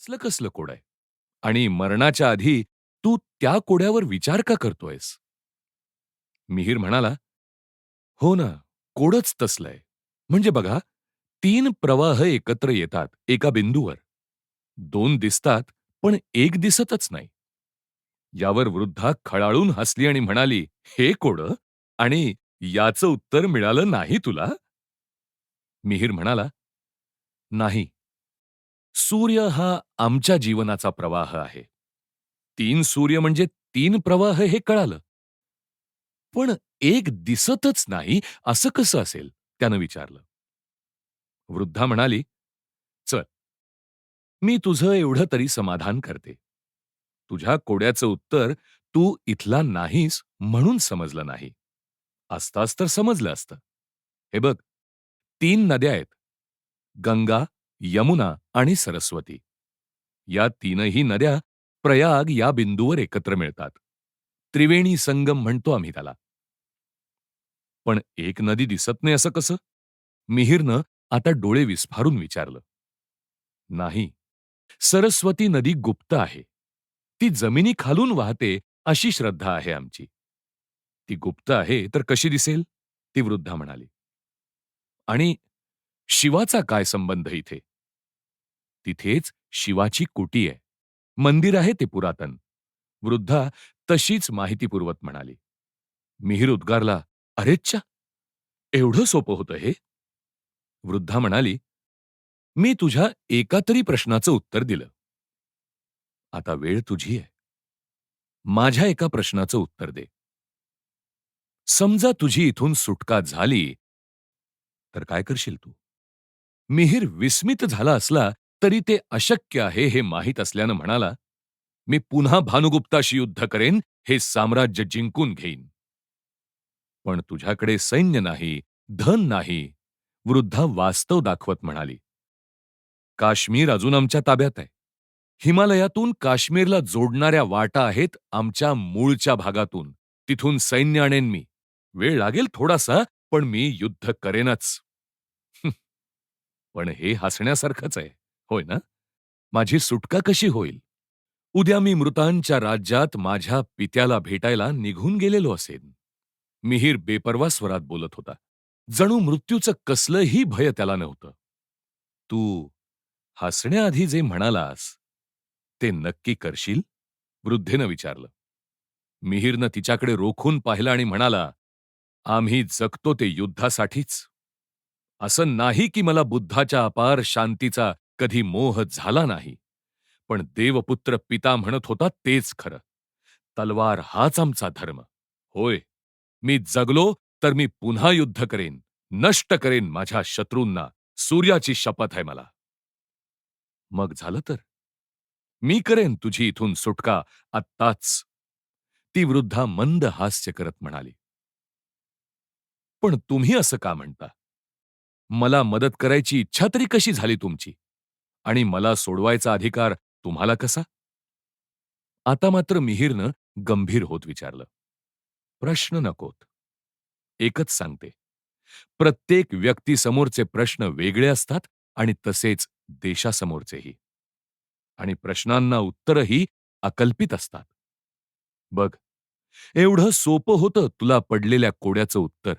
असलं कसलं कोड आहे? आणि मरणाच्या आधी तू त्या कोड्यावर विचार का करतोयस? मिहीर म्हणाला हो ना कोडच तसलंय म्हणजे बघा तीन प्रवाह एकत्र येतात एका बिंदूवर. दोन दिसतात पण एक दिसतच नाही. यावर वृद्धा खळाळून हसली आणि म्हणाली हे कोड? आणि याचं उत्तर मिळालं नाही तुला? मिहीर म्हणाला नाही. सूर्य हा आमच्या जीवनाचा प्रवाह आहे. तीन सूर्य म्हणजे तीन प्रवाह हे कळालं. पण एक दिसतच नाही असं कसं असेल? त्यानं विचारलं. वृद्धा म्हणाली चल मी तुझं एवढं तरी समाधान करते. तुझ्या कोड्याचं उत्तर तू इथला नाहीस म्हणून समजलं नाही. असतास तर समजलं असतं. हे बघ तीन नद्या आहेत. गंगा यमुना आणि सरस्वती. या तीनही नद्या प्रयाग या बिंदूवर एकत्र मिळतात. त्रिवेणी संगम म्हणतो आम्ही त्याला. पण एक नदी दिसत नाही असं कसं? मिहीरनं आता डोळे विस्फारून विचारलं. नाही सरस्वती नदी गुप्त आहे. ती जमिनी खालून वाहते अशी श्रद्धा आहे आमची. ती गुप्त आहे तर कशी दिसेल? ती वृद्धा म्हणाली. आणि शिवाचा काय संबंध इथे? तिथेच शिवाची कुटी आहे. मंदिर आहे ते पुरातन. वृद्धा तशीच माहिती पुरवत म्हणाली. मिहीर उद्गारला अरेच्छा एवढं सोपं होतं हे? वृद्धा म्हणाली मी तुझ्या एका तरी प्रश्नाचं उत्तर दिलं. आता वेळ तुझी आहे. माझ्या एका प्रश्नाचं उत्तर दे. समजा तुझी इथून सुटका झाली तर काय करशील तू? मिहीर विस्मित झाला असला तरी ते अशक्य आहे हे माहीत असल्यानं म्हणाला मी पुन्हा भानुगुप्ताशी युद्ध करेन हे साम्राज्य जिंकून घेईन. पण तुझ्याकडे सैन्य नाही धन नाही वृद्धा वास्तव दाखवत म्हणाली. काश्मीर अजून आमच्या ताब्यात आहे. हिमालयातून काश्मीरला जोडणाऱ्या वाटा आहेत आमच्या मूळच्या भागातून. तिथून सैन्य आणेन मी. वेळ लागेल थोडासा पण मी युद्ध करेनच. पण हे हसण्यासारखंच आहे. होय ना? माझी सुटका कशी होईल? उद्या मी मृतांच्या राज्यात माझ्या पित्याला भेटायला निघून गेलेलो असेन. मिहीर बेपरवा स्वरात बोलत होता. जणू मृत्यूचं कसलंही भय त्याला नव्हतं. तू हसण्याआधी जे म्हणालास ते नक्की करशील? वृद्धेनं विचारलं. मिहीरनं तिच्याकडे रोखून पाहिलं आणि म्हणाला आम्ही जगतो ते युद्धासाठीच. असं नाही की मला बुद्धाच्या अपार शांतीचा कधी मोह झाला नाही. पण देवपुत्र पिता म्हणत होता तेच खरं. तलवार हाच आमचा धर्म. होय मी जगलो तर मी पुन्हा युद्ध करेन नष्ट करेन माझ्या शत्रूंना. सूर्याची शपथ आहे मला. मग झालं तर? मी करेन तुझी इथून सुटका आत्ताच. ती वृद्धा मंद हास्य करत म्हणाली. पण तुम्ही असं का म्हणता? मला मदत करायची इच्छा तरी कशी झाली तुमची? आणि मला सोडवायचा अधिकार तुम्हाला कसा? आता मात्र मिहीरनं गंभीर होत विचारलं. प्रश्न नकोत. एकच सांगते. प्रत्येक व्यक्तीसमोरचे प्रश्न वेगळे असतात आणि तसेच देशासमोरचेही. आणि प्रश्नांना उत्तरही अकल्पित असतात. बघ एवढं सोपं होतं तुला पडलेल्या कोड्याचं उत्तर.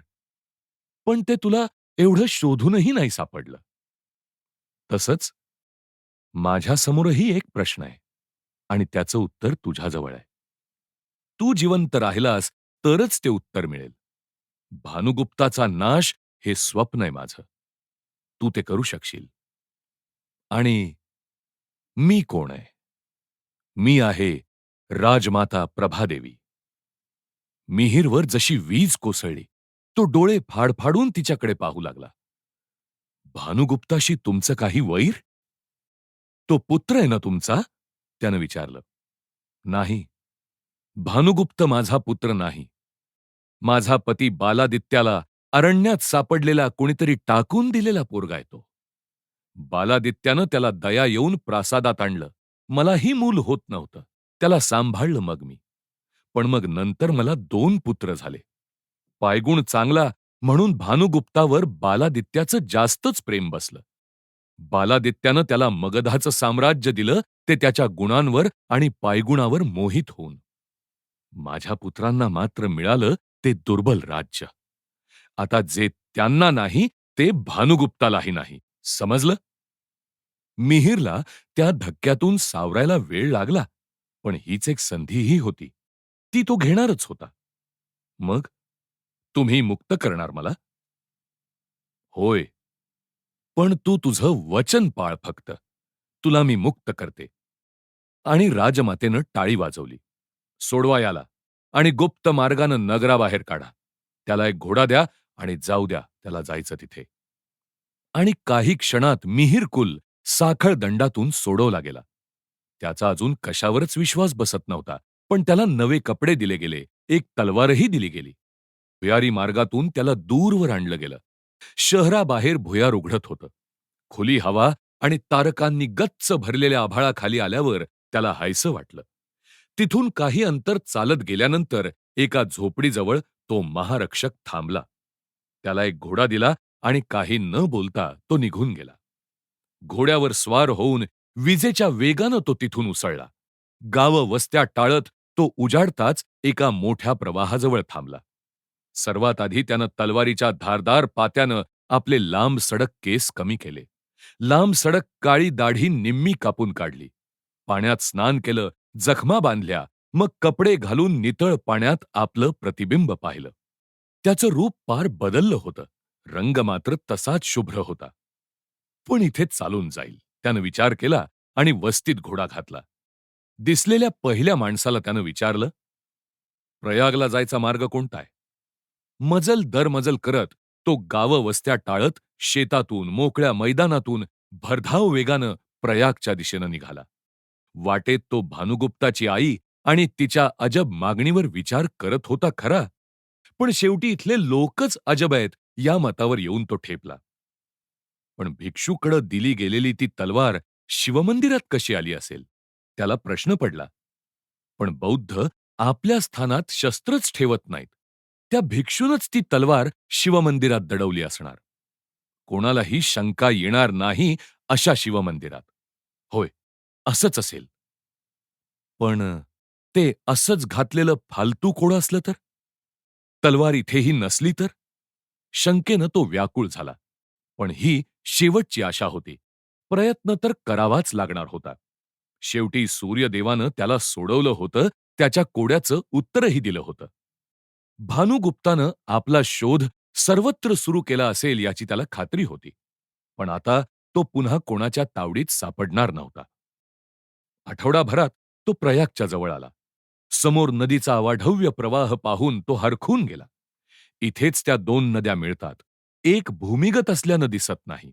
पण ते तुला एवढं शोधूनही नाही सापडलं. तसंच माझ्यासमोरही एक प्रश्न आहे आणि त्याचं उत्तर तुझ्याजवळ आहे. तू जिवंत राहिलास तरच ते उत्तर मिळेल. भानुगुप्ताचा नाश हे स्वप्न आहे माझं. तू ते करू शकशील. आणि मी कोण आहे? मी आहे राजमाता प्रभादेवी. मिहीरवर जशी वीज कोसळली तो डोळे फाडफाडून तिच्याकडे पाहू लागला. भानुगुप्ताशी तुमचं काही वैर? तो पुत्र आहे ना तुमचा? त्यानं विचारलं. नाही. भानुगुप्त माझा पुत्र नाही. माझा पती बालादित्याला अरण्यात सापडलेला कोणीतरी टाकून दिलेला पोरगा येतो बालादित्यानं त्याला दया येऊन प्रासादात आणलं. मलाही मूल होत नव्हतं. त्याला सांभाळलं मग मी. पण मग नंतर मला दोन पुत्र झाले. पायगुण चांगला म्हणून भानुगुप्तावर बालादित्याचं जास्तच प्रेम बसलं. बालादित्यानं त्याला मगधाचं साम्राज्य दिलं ते त्याच्या गुणांवर आणि पायगुणावर मोहित होऊन. माझ्या पुत्रांना मात्र मिळालं ते दुर्बल राज्य. आता जे त्यांना नाही ते भानुगुप्तालाही नाही. समजलं? मिहीरला त्या धक्क्यातून सावरायला वेळ लागला पण हीच एक संधीही होती. ती तो घेणारच होता. मग? तुम्ही मुक्त करणार मला? होय पण तू तुझं वचन पाळ फक्त. तुला मी मुक्त करते. आणि राजमातेनं टाळी वाजवली. सोडवा याला आणि गुप्त मार्गानं नगराबाहेर काढा. त्याला एक घोडा द्या आणि जाऊ द्या त्याला जायचं तिथे. आणि काही क्षणात मिहीर कुल साखळ दंडातून सोडवला गेला. त्याचा अजून कशावरच विश्वास बसत नव्हता पण त्याला नवे कपडे दिले गेले एक तलवारही दिली गेली. भुयारी मार्गातून त्याला दूरवर आणलं गेलं. शहराबाहेर भुयार उघडत होतं. खुली हवा आणि तारकांनी गच्च भरलेल्या आभाळाखाली आल्यावर त्याला हायसं वाटलं. तिथून काही अंतर चालत गेल्यानंतर एका झोपडीजवळ तो महारक्षक थांबला. त्याला एक घोडा दिला आणि काही न बोलता तो निघून गेला. घोड्यावर स्वार होऊन विजेच्या वेगानं तो तिथून उसळला. गावं वस्त्या टाळत तो उजाडताच एका मोठ्या प्रवाहाजवळ थांबला. सर्वात आधी त्यानं तलवारीच्या धारदार पात्यानं आपले लांब सडक केस कमी केले. लांब सडक काळी दाढी निम्मी कापून काढली. पाण्यात स्नान केलं जखमा बांधल्या मग कपडे घालून नितळ पाण्यात आपलं प्रतिबिंब पाहिलं. त्याचं रूप पार बदललं होतं. रंग मात्र तसाच शुभ्र होता. पण इथे चालून जाईल. त्यानं विचार केला आणि वस्तीत घोडा घातला. दिसलेल्या पहिल्या माणसाला त्यानं विचारलं प्रयागला जायचा मार्ग कोणताय मजल दरमजल करत तो गावं वस्त्या टाळत शेतातून मोकळ्या मैदानातून भरधाव वेगानं प्रयागच्या दिशेनं निघाला. वाटेत तो भानुगुप्ताची आई आणि तिच्या अजब मागणीवर विचार करत होता खरा पण शेवटी इथले लोकच अजब आहेत या मतावर येऊन तो ठेपला. पण भिक्षूकडं दिली गेलेली ती तलवार शिवमंदिरात कशी आली असेल? त्याला प्रश्न पडला. पण बौद्ध आपल्या स्थानात शस्त्रच ठेवत नाहीत. त्या भिक्षूनच ती तलवार शिवमंदिरात दडवली असणार. कोणालाही शंका येणार नाही अशा शिवमंदिरात. होय असंच असेल. पण ते असंच घातलेलं फालतू कोण असलं तर? तलवार इथेही नसली तर? शंकेनं तो व्याकुळ झाला. पण ही शेवटची आशा होती. प्रयत्न तर करावाच लागणार होता. शेवटी सूर्यदेवानं त्याला सोडवलं होतं त्याच्या कोड्याचं उत्तरही दिलं होतं. भानुगुप्तानं आपला शोध सर्वत्र सुरू केला असेल याची त्याला खात्री होती. पण आता तो पुन्हा कोणाच्या तावडीत सापडणार नव्हता. आठवडाभरात तो प्रयागच्या जवळ आला. समोर नदीचा वाढव्य प्रवाह पाहून तो हरखून गेला. इथेच त्या दोन नद्या मिळतात. एक भूमिगत असल्यानं दिसत नाही.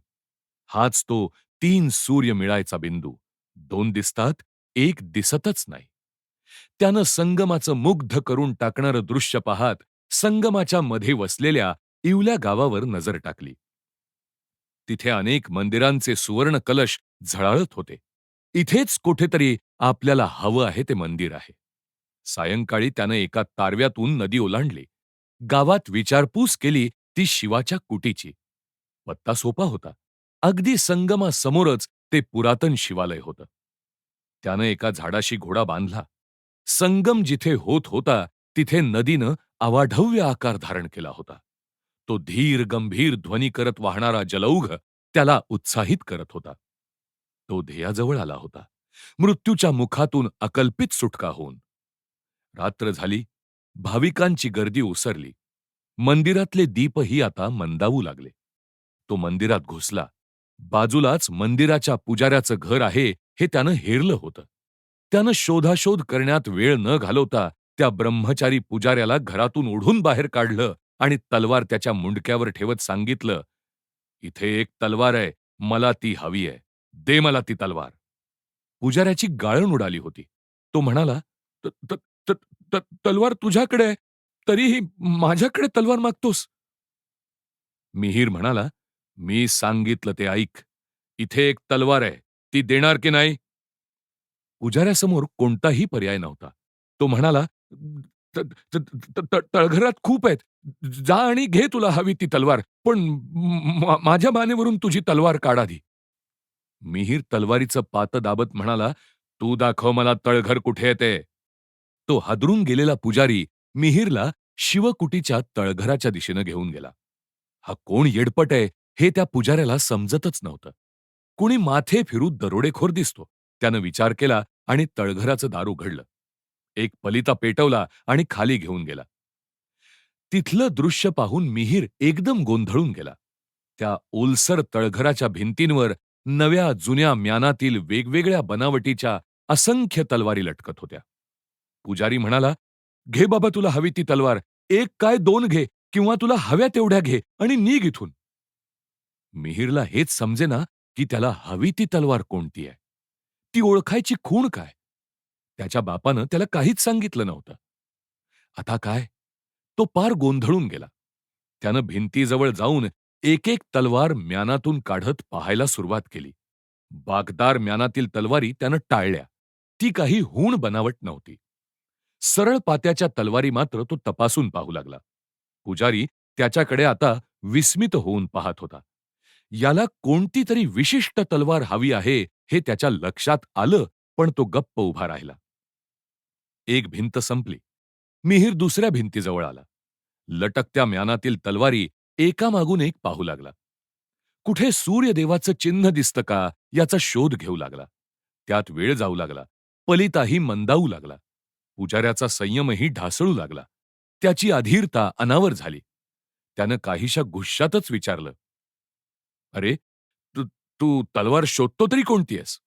हाच तो तीन सूर्य मिळायचा बिंदू. दोन दिसतात एक दिसतच नाही. त्यानं संगमाचं मुग्ध करून टाकणारं दृश्य पाहात संगमाच्या मध्ये वसलेल्या इवल्या गावावर नजर टाकली. तिथे अनेक मंदिरांचे सुवर्ण कलश झळाळत होते. इथेच कुठेतरी आपल्याला हवं आहे ते मंदिर आहे. सायंकाळी त्यानं एका तारव्यातून नदी ओलांडली. गावात विचारपूस केली ती शिवाच्या कुटीची. पत्ता सोपा होता. अगदी संगमासमोरच ते पुरातन शिवालय होतं. त्यानं एका झाडाशी घोडा बांधला. संगम जिथे होत होता तिथे नदीनं अवाढव्य आकार धारण केला होता. तो धीर गंभीर ध्वनी करत वाहणारा जलौघ त्याला उत्साहित करत होता. तो ध्येयाजवळ आला होता. मृत्यूच्या मुखातून अकल्पित सुटका होऊन. रात्र झाली. भाविकांची गर्दी ओसरली मंदिरातले दीपही आता मंदावू लागले. तो मंदिरात घुसला. बाजूलाच मंदिराच्या पुजाऱ्याचं घर आहे हे त्यानं हेरलं होतं. त्यानं शोधाशोध करण्यात वेळ न घालवता त्या ब्रह्मचारी पुजाऱ्याला घरातून ओढून बाहेर काढलं आणि तलवार त्याच्या मुंडक्यावर ठेवत सांगितलं इथे एक तलवार आहे मला ती हवी आहे दे मला ती तलवार. पुजाऱ्याची गाळण उडाली होती. तो म्हणाला "त- त- त- त- तलवार तुझ्याकडे आहे तरीही माझ्याकडे तलवार मागतोस. मिहीर म्हणाला मी सांगितलं ते ऐक इथे एक तलवार आहे ती देणार की नाही पुजाऱ्यासमोर कोणताही पर्याय नव्हता तो म्हणाला तळघरात खूप आहेत जा आणि घे तुला हवी ती तलवार पण माझ्या मानेवरून तुझी तलवार काढाधी मिहीर तलवारीचं पात दाबत म्हणाला, "तू दाखव मला तळघर कुठे येते." तो हादरून गेलेला पुजारी मिहीरला शिवकुटीच्या तळघराच्या दिशेनं घेऊन गेला. हा कोण येडपट आहे हे त्या पुजाऱ्याला समजतच नव्हतं. कुणी माथे फिरू दरोडेखोर दिसतो. त्यानं विचार केला आणि तळघराचं दार उघडलं. एक पलिता पेटवला आणि खाली घेऊन गेला. तिथलं दृश्य पाहून मिहीर एकदम गोंधळून गेला. त्या ओलसर तळघराच्या भिंतींवर नव्या जुन्या म्यानातील वेगवेगळ्या बनावटीच्या असंख्य तलवारी लटकत होत्या. पुजारी म्हणाला, "घे बाबा तुला हवी ती तलवार. एक काय दोन घे किंवा तुला हव्या तेवढ्या घे आणि निघ इथून." मिहीरला हेच समजेना की त्याला हवी ती तलवार कोणती आहे. ती ओळखायची खूण काय? त्याच्या बापानं त्याला काहीच सांगितलं नव्हतं. आता काय? तो पार गोंधळून गेला. त्यानं भिंतीजवळ जाऊन एक एक तलवार म्यानातून काढत पाहायला सुरुवात केली. बागदार म्यानातील तलवारी त्यानं टाळल्या. ती काही हूण बनावट नव्हती. सरळ पात्याच्या तलवारी मात्र तो तपासून पाहू लागला. पुजारी त्याच्याकडे आता विस्मित होऊन पाहत होता. याला कोणती तरी विशिष्ट तलवार हवी आहे हे त्याच्या लक्षात आलं, पण तो गप्प उभा राहिला. एक भिंत संपली. मिहीर दुसऱ्या भिंतीजवळ आला. लटकत्या म्यानातील तलवारी एकामागून एक पाहू लागला. कुठे सूर्यदेवाचं चिन्ह दिसतं का याचा शोध घेऊ लागला. त्यात वेळ जाऊ लागला. पलिताही मंदावू लागला. पुजाऱ्याचा संयमही ढासळू लागला. त्याची अधीरता अनावर झाली. त्यानं काहीशा गुस्सातच विचारलं, "अरे, तू तू तलवार शोधतो तरी कोणती आहेस?"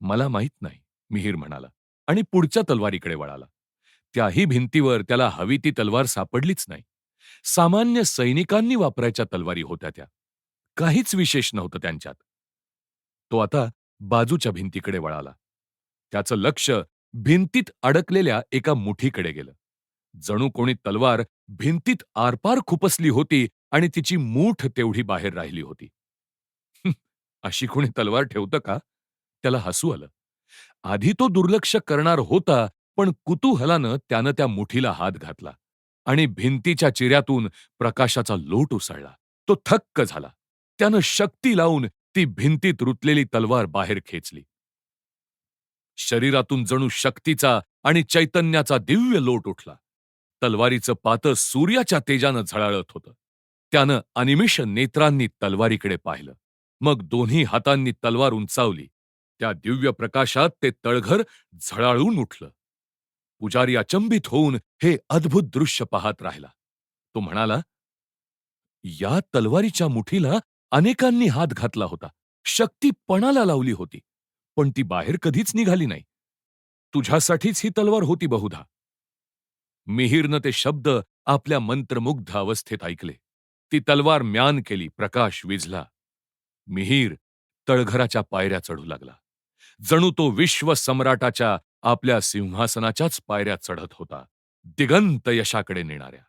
"मला माहीत नाही," मिहीर म्हणाला आणि पुढच्या तलवारीकडे वळाला. त्याही भिंतीवर त्याला हवी ती तलवार सापडलीच नाही. सामान्य सैनिकांनी वापरायच्या तलवारी होत्या त्या. काहीच विशेष नव्हतं त्यांच्यात. तो आता बाजूच्या भिंतीकडे वळाला. त्याचं लक्ष भिंतीत अडकलेल्या एका मुठीकडे गेलं. जणू कोणी तलवार भिंतीत आरपार खुपसली होती आणि तिची मूठ तेवढी बाहेर राहिली होती. अशी कोणी तलवार ठेवतं का? त्याला हसू आलं. आधी तो दुर्लक्ष करणार होता, पण कुतूहलानं त्यानं त्या मुठीला हात घातला आणि भिंतीच्या चिऱ्यातून प्रकाशाचा लोट उसळला. तो थक्क झाला. त्यानं शक्ती लावून ती भिंतीत रुतलेली तलवार बाहेर खेचली. शरीरातून जणू शक्तीचा आणि चैतन्याचा दिव्य लोट उठला. तलवारीचं पातं सूर्याच्या तेजानं झळाळत होतं. त्यानं अनिमिष नेत्रांनी तलवारीकडे पाहिलं. मग दोन्ही हातांनी तलवार उंचावली. त्या दिव्य प्रकाशात ते तळघर झळाळून उठलं. पुजारी अचंबित होऊन हे अद्भुत दृश्य पाहत राहिला. तो म्हणाला, "या तलवारीच्या मुठीला अनेकांनी हात घातला होता. शक्ती पणाला लावली होती, पण ती बाहेर कधीच निघाली नाही. तुझ्यासाठीच ही तलवार होती बहुधा." मिहीरनं ते शब्द आपल्या मंत्रमुग्ध अवस्थेत ऐकले. ती तलवार म्यान केली, प्रकाश विझला. मिहीर तळघराच्या पायऱ्या चढू लागला. जणू तो विश्व सम्राटाच्या आपल्या सिंहासनाच्याच पायऱ्या चढत होता, दिगंत यशाकडे नेणाऱ्या.